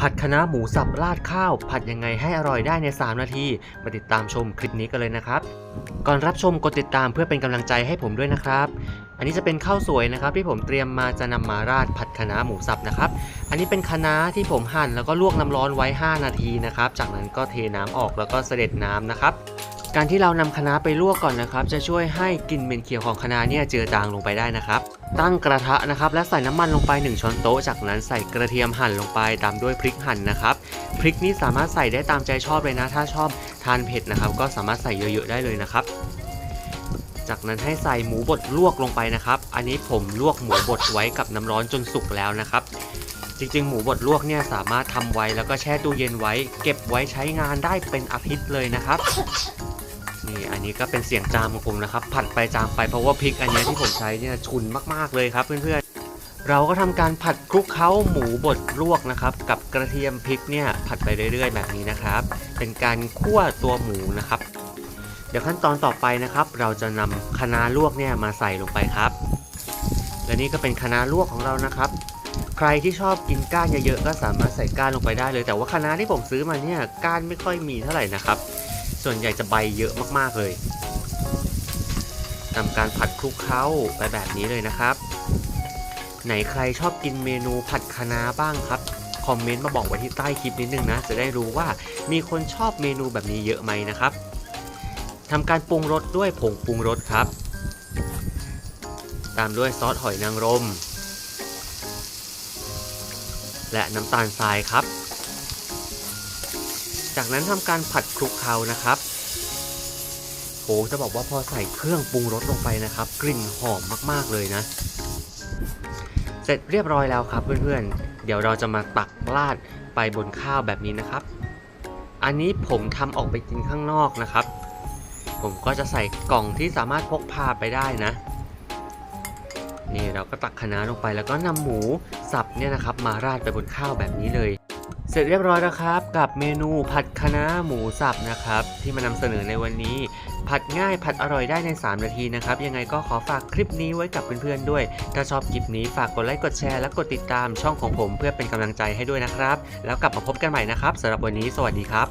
ผัดคะน้าหมูสับราดข้าว ผัดยังไงให้อร่อยได้ใน 3 นาที มาติดตามชมคลิปนี้กันเลยนะครับ ก่อนรับชมกดติดตามเพื่อเป็นกำลังใจให้ผมด้วยนะครับ อันนี้จะเป็นข้าวสวยนะครับ ที่ผมเตรียมมาจะนำมาราดผัดคะน้าหมูสับนะครับ อันนี้เป็นคะน้าที่ผมหั่นแล้วก็ลวกน้ำร้อนไว้ 5 นาทีนะครับ จากนั้นก็เทน้ำออกแล้วก็เสด็จน้ำนะครับ การที่เรานำคะน้าไปลวกก่อนนะครับ จะช่วยให้กลิ่นเหม็นเขียวของคะน้าเนี่ยเจือจางลงไปได้นะครับ ตั้งกระทะนะครับ และใส่น้ำมันลงไป 1 ช้อนโต๊ะ จากนั้นใส่กระเทียมหั่นลงไปตามด้วยพริกหั่นนะครับพริกนี้สามารถใส่ได้ตามใจชอบเลยนะ ถ้าชอบทานเผ็ดนะครับ ก็สามารถใส่เยอะๆได้เลยนะครับ จากนั้นให้ใส่หมูบดลวกลงไปนะครับ อันนี้ผมลวกหมูบดไว้กับน้ำร้อนจนสุกแล้วนะครับจริงๆ หมูบดลวกเนี่ยสามารถทำไว้แล้วก็แช่ตู้เย็นไว้ เก็บไว้ใช้งานได้เป็นอาทิตย์เลยนะครับ นี่อันนี้ก็เป็นเสียงจามของผมนะครับผัดไปจามไปเพราะว่าพริกอันเนี้ยที่ผมใช้เนี่ยฉุนมากๆเลยครับเพื่อนๆเราก็ทำการผัดคลุกเคล้าหมูบดลวกนะครับกับกระเทียมพริกเนี่ยผัดไปเรื่อย ๆ แบบนี้นะครับ เป็นการคั่วตัวหมูนะครับ เดี๋ยวขั้นตอนต่อไปนะครับ เราจะนำคะน้าลวกเนี่ยมาใส่ลงไปครับ และนี่ก็เป็นคะน้าลวกของเรานะครับใครที่ชอบกินก้านเยอะๆก็สามารถใส่ก้านลงไปได้เลย แต่ว่าคณะที่ผมซื้อมาเนี่ยก้านไม่ค่อยมีเท่าไหร่นะครับ ส่วนใหญ่จะใบเยอะมากๆเลยทำการผัดคลุกเคล้าไปแบบนี้เลยนะครับ ไหนใครชอบกินเมนูผัดคะน้าบ้างครับ คอมเมนต์มาบอกไว้ที่ใต้คลิปนิดนึงนะ จะได้รู้ว่ามีคนชอบเมนูแบบนี้เยอะไหมนะครับทำการปรุงรสด้วยผงปรุงรสครับ ตามด้วยซอสหอยนางรม และน้ำตาลทรายครับ จากนั้นทำการผัดคลุกเคล้านะครับโหจะบอกว่าพอใส่เครื่องปรุงรสลงไปนะครับ กลิ่นหอมมากๆเลยนะ เสร็จเรียบร้อยแล้วครับเพื่อนๆ เดี๋ยวเราจะมาตักราดไปบนข้าวแบบนี้นะครับ อันนี้ผมทำออกไปกินข้างนอกนะครับ ผมก็จะใส่กล่องที่สามารถพกพาไปได้นะนี่เราก็ตักคะน้าลงไปแล้วก็นำหมูสับเนี่ยนะครับ มาราดไปบนข้าวแบบนี้เลย เสร็จเรียบร้อยแล้วครับ กับเมนูผัดคะน้าหมูสับนะครับ ที่มานำเสนอในวันนี้ ผัดง่ายผัดอร่อยได้ใน 3 นาทีนะครับ ยังไงก็ขอฝากคลิปนี้ไว้กับเพื่อนๆด้วย ถ้าชอบคลิปนี้ฝากกดไลค์กดแชร์และกดติดตามช่องของผมเพื่อเป็นกำลังใจให้ด้วยนะครับ แล้วกลับมาพบกันใหม่นะครับสำหรับวันนี้สวัสดีครับ